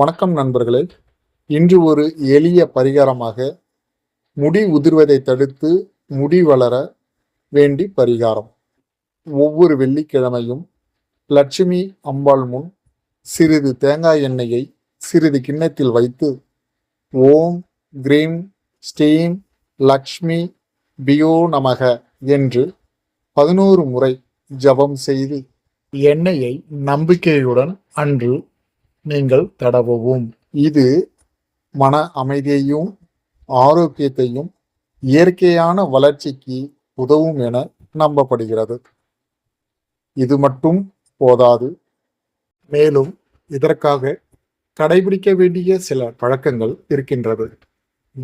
வணக்கம் நண்பர்களே. இன்று ஒரு எளிய பரிகாரமாக முடி உதிர்வதை தடுத்து முடி வளர வேண்டி பரிகாரம். ஒவ்வொரு வெள்ளிக்கிழமையும் லட்சுமி அம்பாள் முன் சிறிது தேங்காய் எண்ணெயை சிறிது கிண்ணத்தில் வைத்து ஓம் கிரீம் ஸ்டீம் லக்ஷ்மி பியோ நமக என்று பதினோரு முறை ஜபம் செய்து எண்ணெயை நம்பிக்கையுடன் அன்று நீங்கள் தடவவும். இது மன அமைதியையும் ஆரோக்கியத்தையும் இயற்கையான வளர்ச்சிக்கு உதவும் என நம்பப்படுகிறது. இது மட்டும் போதாது. மேலும் இதற்காக கடைபிடிக்க வேண்டிய சில பழக்கங்கள் இருக்கின்றது.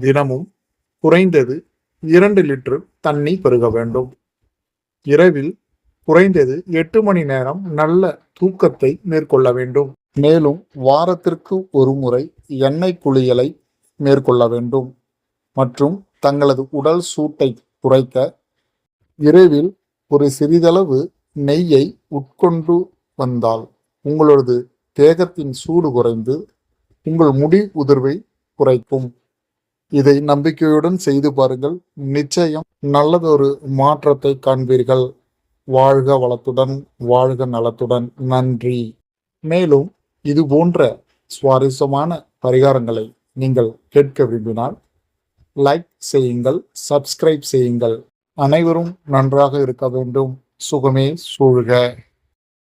தினமும் குறைந்தது இரண்டு லிட்டர் தண்ணி பருக வேண்டும். இரவில் குறைந்தது எட்டு மணி நேரம் நல்ல தூக்கத்தை மேற்கொள்ள வேண்டும். மேலும் வாரத்திற்கு ஒரு முறை எண்ணெய் குளியலை மேற்கொள்ள வேண்டும். மற்றும் தங்களது உடல் சூட்டை குறைக்க இரவில் ஒரு சிறிதளவு நெய்யை உட்கொண்டு வந்தால் உங்களது தேகத்தின் சூடு குறைந்து உங்கள் முடி உதிர்வை குறைக்கும். இதை நம்பிக்கையுடன் செய்து பாருங்கள். நிச்சயம் நல்லதொரு மாற்றத்தை காண்பீர்கள். வாழ்க வளத்துடன் வாழ்க நலத்துடன். நன்றி. மேலும் இது போன்ற சுவாரஸ்யமான பரிகாரங்களை நீங்கள் கேட்க விரும்பினால் லைக் செய்யுங்கள் சப்ஸ்கிரைப் செய்யுங்கள். அனைவரும் நன்றாக இருக்க வேண்டும். சுகமே சூழ்க.